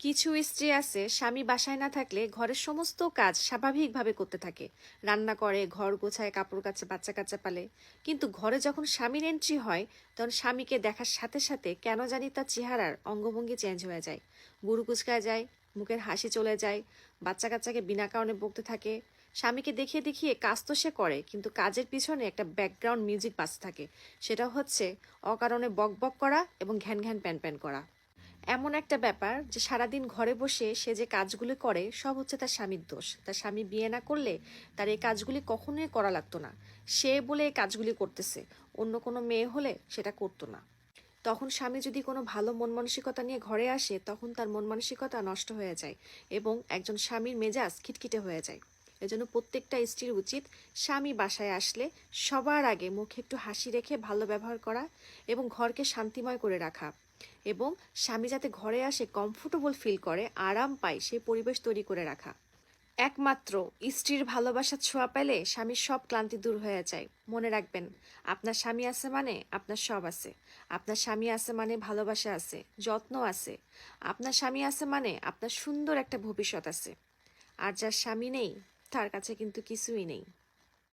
কিছু স্ত্রী আছে, স্বামী বাসায় না থাকলে ঘরের সমস্ত কাজ স্বাভাবিকভাবে করতে থাকে। রান্না করে, ঘর গোছায়, কাপড় কাছে বাচ্চা কাচ্চা পালে। কিন্তু ঘরে যখন স্বামীর এন্ট্রি হয়, তখন স্বামীকে দেখার সাথে সাথে কেন জানি তার চেহারার অঙ্গভঙ্গি চেঞ্জ হয়ে যায়। গুরু কুচকায় যায়, মুখের হাসি চলে যায়, বাচ্চা কাচ্চাকে বিনা কারণে বকতে থাকে। স্বামীকে দেখিয়ে দেখিয়ে কাজ তো সে করে, কিন্তু কাজের পিছনে একটা ব্যাকগ্রাউন্ড মিউজিক বাজতে থাকে। সেটা হচ্ছে অকারণে বক বক করা এবং ঘ্যান ঘ্যান প্যান প্যান করা। এমন একটা ব্যাপার যে সারাদিন ঘরে বসে সে যে কাজগুলি করে, সব হচ্ছে তার স্বামীর দোষ। তার স্বামী বিয়ে না করলে তার এই কাজগুলি কখনোই করা লাগতো না। সে বলে এই কাজগুলি করতেছে, অন্য কোনো মেয়ে হলে সেটা করতো না। তখন স্বামী যদি কোনো ভালো মন মানসিকতা নিয়ে ঘরে আসে, তখন তার মন মানসিকতা নষ্ট হয়ে যায় এবং একজন স্বামীর মেজাজ খিটখিটে হয়ে যায়। এজন্য প্রত্যেকটা স্ত্রীর উচিত স্বামী বাসায় আসলে সবার আগে মুখে একটু হাসি রেখে ভালো ব্যবহার করা এবং ঘরকে শান্তিময় করে রাখা এবং স্বামী যাতে ঘরে আসে কমফোর্টেবল ফিল করে, আরাম পায় সেই পরিবেশ তৈরি করে রাখা। একমাত্র স্ত্রীর ভালোবাসা ছোঁয়া পেলে স্বামীর সব ক্লান্তি দূর হয়ে যায়। মনে রাখবেন, আপনার স্বামী আছে মানে আপনার সব আছে। আপনার স্বামী আছে মানে ভালোবাসা আছে, যত্ন আছে। আপনার স্বামী আছে মানে আপনার সুন্দর একটা ভবিষ্যৎ আছে। আর যার স্বামী নেই তার কাছে কিন্তু কিছুই নেই।